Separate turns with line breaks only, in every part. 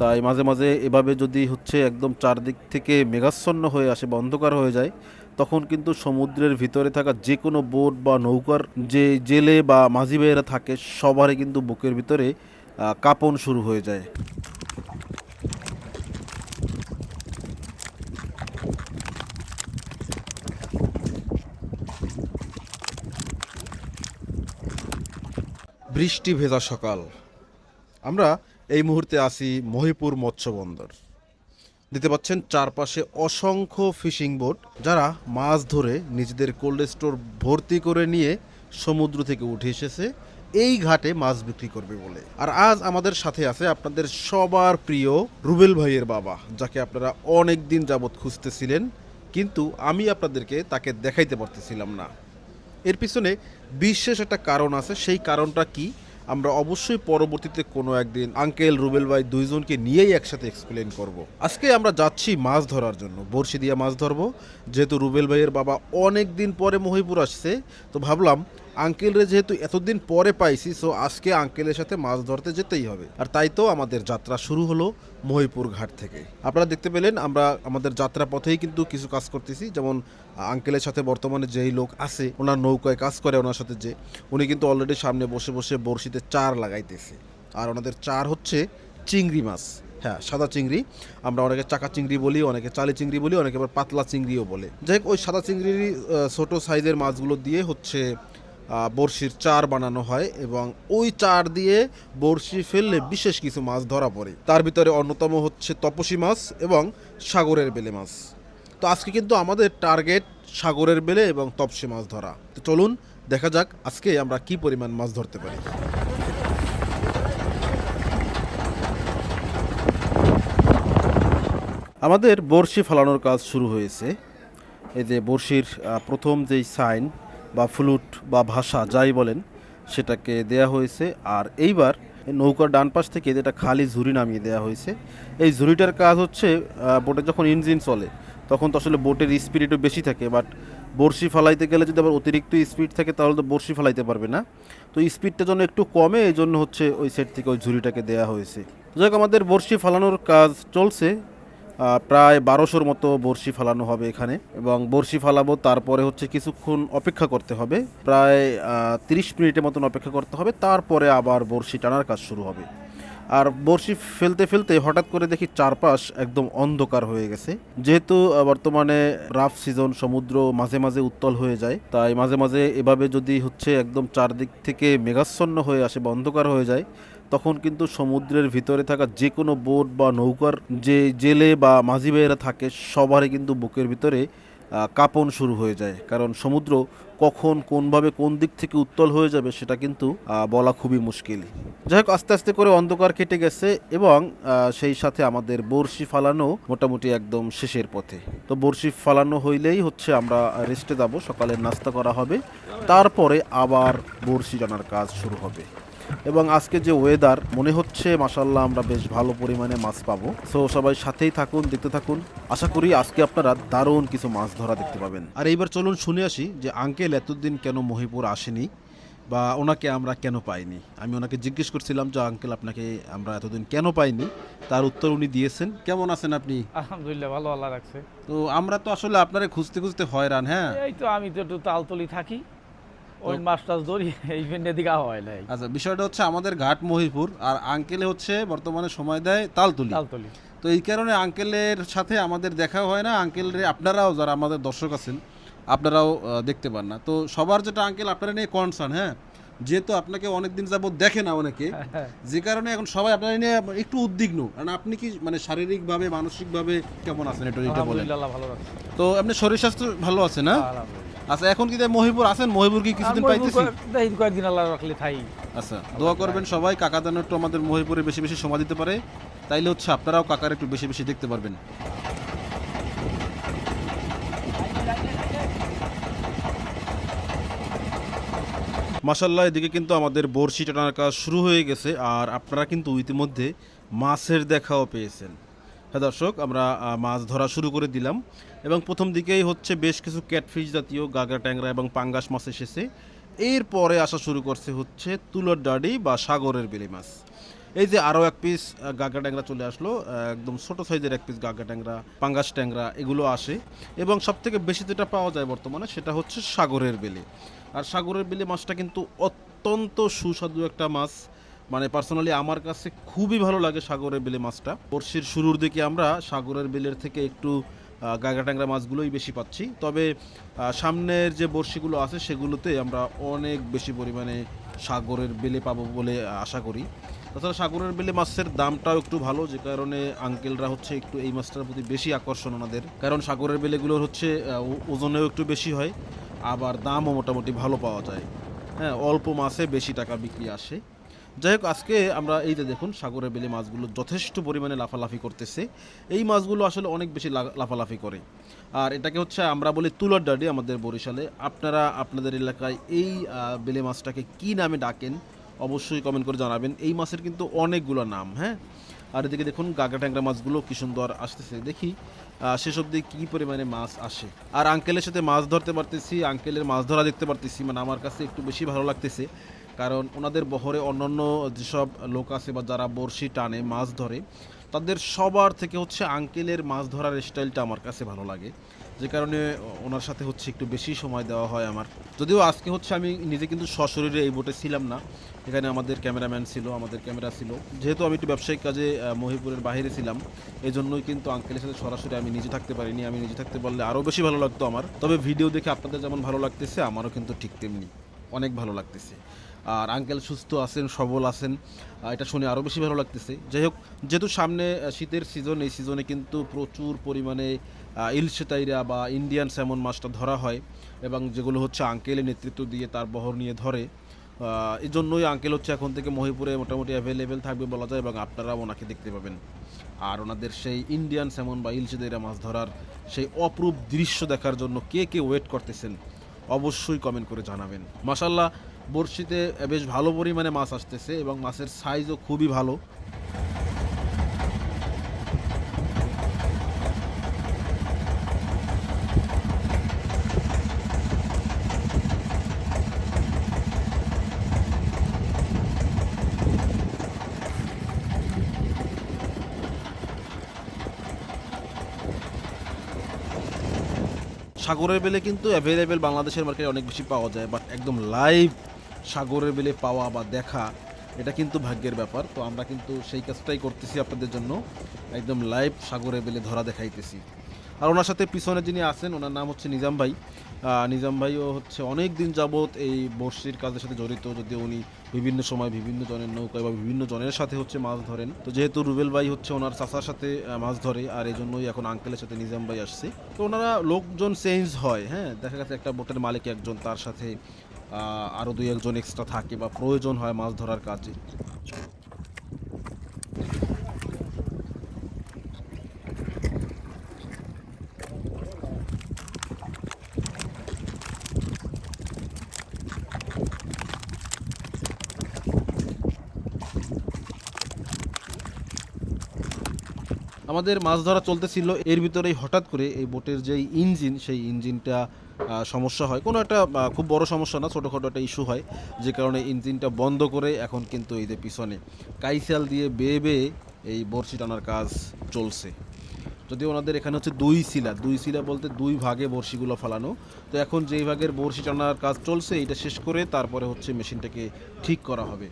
তাই মাঝে মাঝে এভাবে যদি হচ্ছে একদম চারদিক থেকে মেঘাচ্ছন্ন হয়ে আসে বা অন্ধকার হয়ে যায়, তখন কিন্তু সমুদ্রের ভিতরে থাকা যে কোনো বোট বা নৌকার যে জেলে বা মাঝি ভাইয়েরা থাকে, সবারই কিন্তু বুকের ভিতরে কাঁপন শুরু হয়ে যায়। বৃষ্টি ভেজা সকাল। আমরা এই মুহূর্তে আছি মহিপুর মৎস্য বন্দর। দেখতে পাচ্ছেন চারপাশে অসংখ্য ফিশিং বোট যারা মাছ ধরে নিজেদের কোল্ড স্টোর ভর্তি করে নিয়ে সমুদ্র থেকে উঠে এসেছে। এই ঘাটে মাছ বিক্রি করবে বলে। আর আজ আমাদের সাথে আছে আপনাদের সবার প্রিয় রুবেল ভাইয়ের বাবা, যাকে আপনারা অনেক দিন যাবৎ খুঁজতেছিলেন, কিন্তু আমি আপনাদেরকে তাকে দেখাইতে পারতেছিলাম না। এর পিছনে বিশেষ একটা কারণ আছে। সেই কারণটা কি? আমরা অবশ্যই পরবর্তীতে কোনো একদিন আঙ্কেল, রুবেল ভাই দুইজনকে নিয়েই একসাথে এক্সপ্লেন করব। আজকে আমরা যাচ্ছি মাছ ধরার জন্য বড়শি দিয়ে মাছ ধরবো যেহেতু রুবেল ভাইয়ের বাবা অনেক দিন পরে মহিপুর আসছে, তো ভাবলাম আঙ্কেলরে যেহেতু এতদিন পরে পাইছি সো আজকে আঙ্কেলের সাথে মাছ ধরতে যেতেই হবে। আর তাই তো আমাদের যাত্রা শুরু হলো মহিপুর ঘাট থেকে। আপনারা দেখতে পেলেন, আমরা আমাদের যাত্রা পথেই কিন্তু কিছু কাজ করতেছি। যেমন, আঙ্কেলের সাথে বর্তমানে যেই লোক আছে, ওনার নৌকায় কাজ করে, ওনার সাথে যে, উনি কিন্তু অলরেডি সামনে বসে বসে বড়শিতে চার লাগাইতেছে। আর ওনাদের চার হচ্ছে চিংড়ি মাছ। হ্যাঁ সাদা চিংড়ি। আমরা অনেকে চাকা চিংড়ি বলি, অনেকে চালি চিংড়ি বলি, অনেকে আবার পাতলা চিংড়িও বলে। যাই হোক, ওই সাদা চিংড়ির ছোটো সাইজের মাছগুলো দিয়ে হচ্ছে বড়শির চার বানানো হয় এবং ওই চার দিয়ে বড়শি ফেললে বিশেষ কিছু মাছ ধরা পড়ে। তার ভিতরে অন্যতম হচ্ছে তপসী মাছ এবং সাগরের বেলে মাছ। তো আজকে কিন্তু আমাদের টার্গেট সাগরের বেলে এবং তপসি মাছ ধরা। তো চলুন, দেখা যাক আজকে আমরা কি পরিমাণ মাছ ধরতে পারি। আমাদের বড়শি ফালানোর কাজ শুরু হয়েছে। এই যে বড়শির প্রথম যেই সাইন বা ফ্লুট বা ভাষা যাই বলেন, সেটাকে দেয়া হয়েছে। আর এইবার এই নৌকার ডান পাশ থেকে যেটা খালি ঝুড়ি নামিয়ে দেওয়া হয়েছে। এই ঝুড়িটার কাজ হচ্ছে বোটে যখন ইঞ্জিন চলে, তখন তো আসলে বোটের স্পিড একটু বেশি থাকে বাট বড়শি ফালাইতে গেলে যদি আবার অতিরিক্ত স্পিড থাকে, তাহলে তো বড়শি ফালাইতে পারবে না। তো স্পিডটা যেন একটু কমে, এই জন্য হচ্ছে ওই সেট থেকে ওই ঝুড়িটাকে দেওয়া হয়েছে। যাই আমাদের বড়শি ফালানোর কাজ চলছে। প্রায় বারোশোর মতো বড়শি ফালানো হবে এখানে এবং বড়শি ফালাবো তারপরে হচ্ছে কিছুক্ষণ অপেক্ষা করতে হবে। প্রায় তিরিশ মিনিটের মতন অপেক্ষা করতে হবে, তারপরে আবার বড়শি টানার কাজ শুরু হবে। আর বড়শি ফেলতে ফেলতে হঠাৎ করে দেখি চারপাশ একদম অন্ধকার হয়ে গেছে। যেহেতু বর্তমানে রাফ সিজন, সমুদ্র মাঝে মাঝে উত্তল হয়ে যায়, তাই মাঝে মাঝে এভাবে যদি হচ্ছে একদম চারদিক থেকে মেঘাচ্ছন্ন হয়ে আসে বা অন্ধকার হয়ে যায় তখন কিন্তু সমুদ্রের ভিতরে থাকা যে কোনো বোট বা নৌকার যে জেলে বা মাঝি ভাইয়েরা থাকে, সবারই কিন্তু বুকের ভিতরে কাঁপন শুরু হয়ে যায়। কারণ সমুদ্র কখন কোনভাবে কোন দিক থেকে উত্তল হয়ে যাবে সেটা কিন্তু বলা খুবই মুশকিল। যাই হোক আস্তে আস্তে করে অন্ধকার কেটে গেছে এবং সেই সাথে আমাদের বড়শি ফালানো মোটামুটি একদম শেষের পথে। তো বড়শি ফালানো হইলেই হচ্ছে আমরা রেস্টে যাব সকালে নাস্তা করা হবে, তারপরে আবার বড়শি জানার কাজ শুরু হবে। এবং আজকে যে ওয়েদার মনে হচ্ছে মাসাল্লাহ আমরা বেশ ভালো পরিমাণে মাছ পাবো। সো সবাই সাথেই থাকুন দেখতে থাকুন। আশা করি আজকে আপনারা দারুণ কিছু মাছ ধরা দেখতে পাবেন। আর এইবার চলুন শুনে আসি যে আঙ্কেল এতদিন কেন মহিপুর আসেনি বা ওনাকে আমরা কেন পাইনি? আমি ওনাকে জিজ্ঞেস করছিলাম যে আঙ্কেল আপনাকে আমরা এতদিন কেন পাইনি? তার উত্তর উনি দিয়েছেন কেমন আছেন আপনি?
আলহামদুলিল্লাহ ভালো আল্লাহ রাখছে।
তো আমরা তো আসলে আপনারে খুঁজতে খুঁজতে হয়রান হ্যাঁ?
এই তো আমি তো একটু তালতলি থাকি। ওই মাছ টাছ ধরি এই ফেন্ডে দিকে হয় নাই।
আচ্ছা বিষয়টা হচ্ছে আমাদের ঘাট মহিপুর আর আঙ্কেলে হচ্ছে বর্তমানে সময় দেয় তালতুলি।
তালতলি।
তো এই কারণে আঙ্কেলের সাথে আমাদের দেখা হয় না। আঙ্কেলের আপনারাও যারা আমাদের দর্শক আছেন আপনারাও দেখতে পান না। তো সবার যেটা আঙ্কেল আপনারা নিয়ে কনসার্ন হ্যাঁ? যেহেতু আপনাকে অনেকদিন যাবত দেখে না অনেকে যে কারণে এখন সবাই আপনার নিয়ে একটু উদ্বিগ্ন। কারণ আপনি কি মানে শারীরিকভাবে মানসিকভাবে কেমন আছেন? এটা বলেন। তো আপনি শরীর স্বাস্থ্য ভালো আছে না? আচ্ছা এখন কি মহিপুর আছেন? মহিপুর কি কিছুদিন পাইতেছি?
কয়েক- কয়েকদিন আল্লাহ রাখলে থাই।
আচ্ছা দোয়া করবেন সবাই কাকা যেন একটু আমাদের মহিপুরে বেশি বেশি সময় দিতে পারে। তাইলে হচ্ছে আপনারাও কাকার একটু বেশি বেশি দেখতে পারবেন। মাসাল্লাহ এদিকে কিন্তু আমাদের বড়শি টানার কাজ শুরু হয়ে গেছে আর আপনারা কিন্তু ইতিমধ্যে মাছের দেখাও পেয়েছেন। হ্যাঁ দর্শক, আমরা মাছ ধরা শুরু করে দিলাম। এবং প্রথম দিকেই হচ্ছে বেশ কিছু ক্যাটফিশ জাতীয় গাগরা, ট্যাংরা এবং পাঙ্গাস মাছ এসেছে। এরপরে আসা শুরু করছে হচ্ছে তুলোর ডাডি বা সাগরের বেলে মাছ। এই যে আরও এক পিস গাগা ট্যাংরা চলে আসলো একদম ছোট সাইজের এক পিস গাগা ট্যাংরা, পাঙ্গাস, ট্যাংরা, এগুলো আসে। এবং সব থেকে বেশি যেটা পাওয়া যায় বর্তমানে সেটা হচ্ছে সাগরের বেলে। আর সাগরের বেলে মাছটা কিন্তু অত্যন্ত সুস্বাদু একটা মাছ। মানে পার্সোনালি আমার কাছে খুবই ভালো লাগে সাগরের বেলে মাছটা। বর্ষির শুরুর দিকে আমরা সাগরের বেলের থেকে একটু আহ, গাগা ট্যাংরা মাছগুলোই বেশি পাচ্ছি। তবে সামনের যে বর্ষিগুলো আছে সেগুলোতে আমরা অনেক বেশি পরিমাণে সাগরের বেলে পাবো বলে আশা করি। তাছাড়া সাগরের বেলে মাছের দামটাও একটু ভালো যে কারণে আঙ্কেলরা হচ্ছে একটু এই মাছটার প্রতি বেশি আকর্ষণ ওনাদের। কারণ সাগরের বেলেগুলোর হচ্ছে ওজনেও একটু বেশি হয় আবার দামও মোটামুটি ভালো পাওয়া যায়। হ্যাঁ অল্প মাছে বেশি টাকা বিক্রি আসে। যাই হোক, আজকে আমরা এই যে দেখুন সাগরের বেলে মাছগুলো যথেষ্ট পরিমাণে লাফালাফি করতেছে। এই মাছগুলো আসলে অনেক বেশি লাফালাফি করে। আর এটাকে হচ্ছে আমরা বলি তুলার ডাডি আমাদের বরিশালে। আপনারা আপনাদের এলাকায় এই বেলে মাছটাকে কি নামে ডাকেন অবশ্যই কমেন্ট করে জানাবেন। এই মাছের কিন্তু অনেকগুলো নাম হ্যাঁ? আর এদিকে দেখুন, গাগা ট্যাংরা মাছগুলো কি সুন্দর আসতেছে। দেখি শেষ অবধি কী পরিমাণে মাছ আসে। আর আঙ্কেলের সাথে মাছ ধরতে পারতেছি আঙ্কেলের মাছ ধরা দেখতে পারতেছি। মানে আমার কাছে একটু বেশি ভালো লাগতেছে। কারণ ওনাদের বহরে অন্যান্য যেসব লোক আছে বা যারা বড়শি টানে, মাছ ধরে, তাদের সবার থেকে হচ্ছে আঙ্কেলের মাছ ধরার স্টাইলটা আমার কাছে ভালো লাগে। যে কারণে ওনার সাথে হচ্ছে একটু বেশি সময় দেওয়া হয় আমার। যদিও আজকে হচ্ছে আমি নিজে কিন্তু সশরীরে এই বোটে ছিলাম না। এখানে আমাদের ক্যামেরাম্যান ছিল, আমাদের ক্যামেরা ছিল। যেহেতু আমি একটু ব্যবসায়িক কাজে মহিপুরের বাইরে ছিলাম এই জন্যই কিন্তু আঙ্কেলের সাথে সরাসরি আমি নিজে থাকতে পারিনি। আমি নিজে থাকতে পারলে আরও বেশি ভালো লাগতো আমার। তবে ভিডিও দেখে আপনাদের যেমন ভালো লাগতেছে, আমারও কিন্তু ঠিক তেমনি অনেক ভালো লাগতেছে। আর আঙ্কেল সুস্থ আছেন, সবল আছেন এটা শুনে আরও বেশি ভালো লাগতেছে। যাই হোক, যেহেতু সামনে শীতের সিজন এই সিজনে কিন্তু প্রচুর পরিমাণে ইলশেতাইরা বা ইন্ডিয়ান স্যামন মাছটা ধরা হয় এবং যেগুলো হচ্ছে আঙ্কেলের নেতৃত্ব দিয়ে তার বহর নিয়ে ধরে। এই জন্যই আঙ্কেল হচ্ছে এখন থেকে মহিপুরে মোটামুটি অ্যাভেলেবেল থাকবে বলা যায় এবং আপনারা ওনাকে দেখতে পাবেন। আর ওনাদের সেই ইন্ডিয়ান স্যামন বা ইলশেতাইরা মাছ ধরার সেই অপরূপ দৃশ্য দেখার জন্য কে কে ওয়েট করতেছেন, অবশ্যই কমেন্ট করে জানাবেন। মাসাল্লাহ বড়শিতে বেশ ভালো পরিমাণে মাছ আসতেছে এবং মাছের সাইজও খুবই ভালো। সাগরের বেলে কিন্তু অ্যাভেলেবেল বাংলাদেশের মার্কেটে অনেক বেশি পাওয়া যায় বাট একদম লাইভ সাগরের বেলে পাওয়া বা দেখা, এটা কিন্তু ভাগ্যের ব্যাপার। তো আমরা কিন্তু সেই কাজটাই করতেছি আপনাদের জন্য। একদম লাইভ সাগরের বেলে ধরা দেখাইতেছি। আর ওনার সাথে পিছনে যিনি আছেন, ওনার নাম হচ্ছে নিজাম ভাই। নিজাম ভাইও হচ্ছে অনেক দিন যাবৎ এই বর্ষির কাজের সাথে জড়িত। যদি উনি বিভিন্ন সময় বিভিন্ন জনের নৌকায় বা বিভিন্ন জনের সাথে হচ্ছে মাছ ধরেন। তো যেহেতু রুবেল ভাই হচ্ছে ওনার চাচার সাথে মাছ ধরে, আর এই জন্যই এখন আঙ্কেলের সাথে নিজাম ভাই আসছে। তো ওনারা লোকজন চেঞ্জ হয় হ্যাঁ? দেখা গেছে একটা বোটের মালিক একজন, তার সাথে আহ, আরও দুই একজন এক্সট্রা থাকে বা প্রয়োজন হয় মাছ ধরার কাজে। আমাদের মাছ ধরা চলতেছিল, এর ভিতরেই হঠাৎ করে এই বোটের যেই ইঞ্জিন, সেই ইঞ্জিনটা সমস্যা হয়। কোনো একটা খুব বড় সমস্যা না, ছোটোখাটো একটা ইস্যু হয়, যে কারণে ইঞ্জিনটা বন্ধ করে এখন কিন্তু এই যে পিছনে কাইসাল দিয়ে বেয়ে বেয়ে এই বড়শি টানার কাজ চলছে। যদি ওনাদের এখানে হচ্ছে দুই শিলা দুই শিলা বলতে দুই ভাগে বড়শিগুলো ফালানো। তো এখন যেই ভাগের বড়শি টানার কাজ চলছে, এটা শেষ করে তারপরে হচ্ছে মেশিনটাকে ঠিক করা হবে।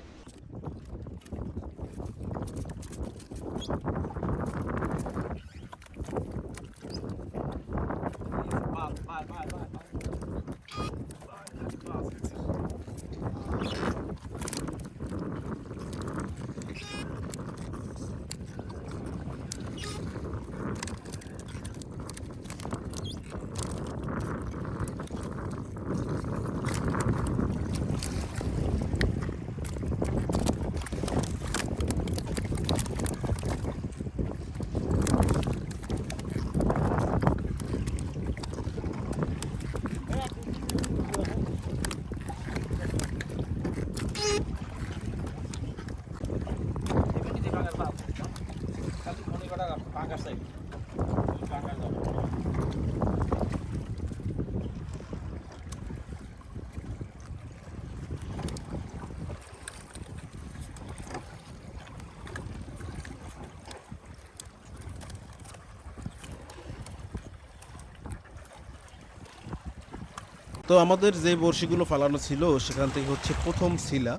তো আমাদের যে বড়শিগুলো ফালানো ছিল, সেখান থেকে হচ্ছে প্রথম শিলা।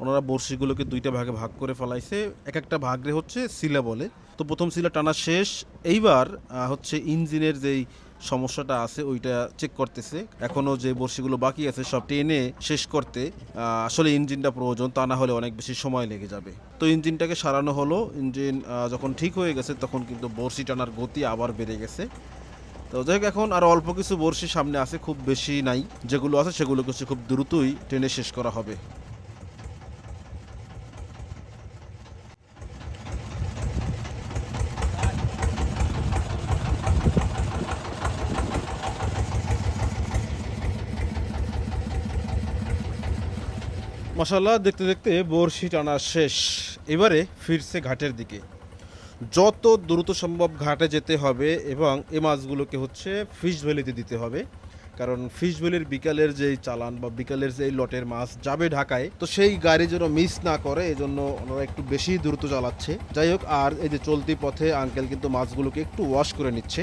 ওনারা বড়শিগুলোকে দুইটা ভাগে ভাগ করে ফেলাইছে। এক একটা ভাগে হচ্ছে শিলা বলে। তো প্রথম শিলা টানা শেষ। এইবার হচ্ছে ইঞ্জিনের যেই সমস্যাটা আছে, ওইটা চেক করতেছে। এখনও যে বড়শিগুলো বাকি আছে, সব টেনে শেষ করতে আসলে ইঞ্জিনটা প্রয়োজন, তা না হলে অনেক বেশি সময় লেগে যাবে। তো ইঞ্জিনটাকে সারানো হলো। ইঞ্জিন যখন ঠিক হয়ে গেছে, তখন কিন্তু বড়শি টানার গতি আবার বেড়ে গেছে। তো যাই হোক, এখন আর অল্প কিছু বড়শি সামনে আছে, খুব বেশি নাই। যেগুলো আছে সেগুলো কিছু খুব দ্রুতই টেনে শেষ করা হবে। মশাল্লাহ দেখতে দেখতে বড়শি টানা শেষ। এবারে ফিরছে ঘাটের দিকে। যত দ্রুত সম্ভব ঘাটে যেতে হবে এবং এ মাছগুলোকে হচ্ছে ফিশ ভ্যালিতে দিতে হবে। কারণ ফিশ ভ্যালির বিকালের যেই চালান বা বিকালের যেই লটের মাছ যাবে ঢাকায়, তো সেই গাড়ি যেন মিস না করে এই জন্য ওনারা একটু বেশি দ্রুত চালাচ্ছে। যাই হোক, আর এই যে চলতি পথে আঙ্কেল কিন্তু মাছগুলোকে একটু ওয়াশ করে নিচ্ছে।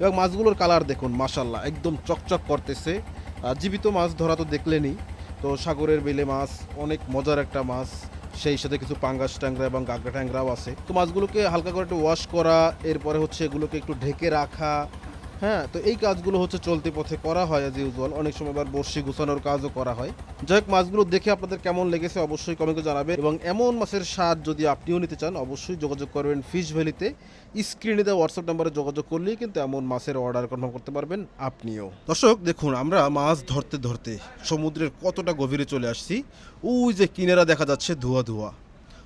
এবং মাছগুলোর কালার দেখুন মাসাল্লাহ একদম চকচক করতেছে। জীবিত মাছ ধরা তো দেখলেনই। তো সাগরের বেলে মাছ, অনেক মজার একটা মাছ। সেই সাথে কিছু পাঙ্গাস ট্যাংরা এবং গাগরা ট্যাংরাও আছে। তো মাছগুলোকে হালকা করে একটু ওয়াশ করা, এরপরে হচ্ছে এগুলোকে একটু ঢেকে রাখা হ্যাঁ তো এই কাজগুলো হচ্ছে চলতি পথে করা হয় অ্যাজ ইউজুয়াল অনেক সময় আবার বর্ষি গুছানোর কাজও করা হয়। যাই হোক, মাছগুলো দেখে আপনাদের কেমন লেগেছে অবশ্যই কমেন্টে জানাবেন। এবং এমন মাছের স্বাদ যদি আপনিও নিতে চান, অবশ্যই যোগাযোগ করবেন ফিশ ভ্যালিতে স্ক্রিনে দেওয়া হোয়াটসঅ্যাপ নাম্বারে যোগাযোগ করলেই কিন্তু এমন মাছের অর্ডার কনফার্ম করতে পারবেন আপনিও। দর্শক, দেখুন, আমরা মাছ ধরতে ধরতে সমুদ্রের কতটা গভীরে চলে আসছি। ওই যে কিনারা দেখা যাচ্ছে ধোয়া ধোয়া।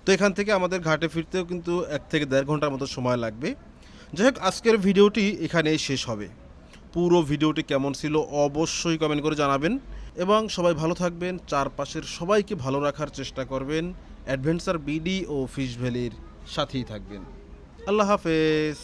তো এখান থেকে আমাদের ঘাটে ফিরতেও কিন্তু এক থেকে দেড় ঘণ্টার মতো সময় লাগবে। যাই হোক আজকের ভিডিওটি এখানেই শেষ হবে। পুরো ভিডিওটি কেমন ছিল অবশ্যই কমেন্ট করে জানাবেন এবং সবাই ভালো থাকবেন, চারপাশের সবাইকে ভালো রাখার চেষ্টা করবেন, অ্যাডভেঞ্চার বিডি ও ফিশ ভ্যালির সাথেই থাকবেন। আল্লাহ হাফেজ।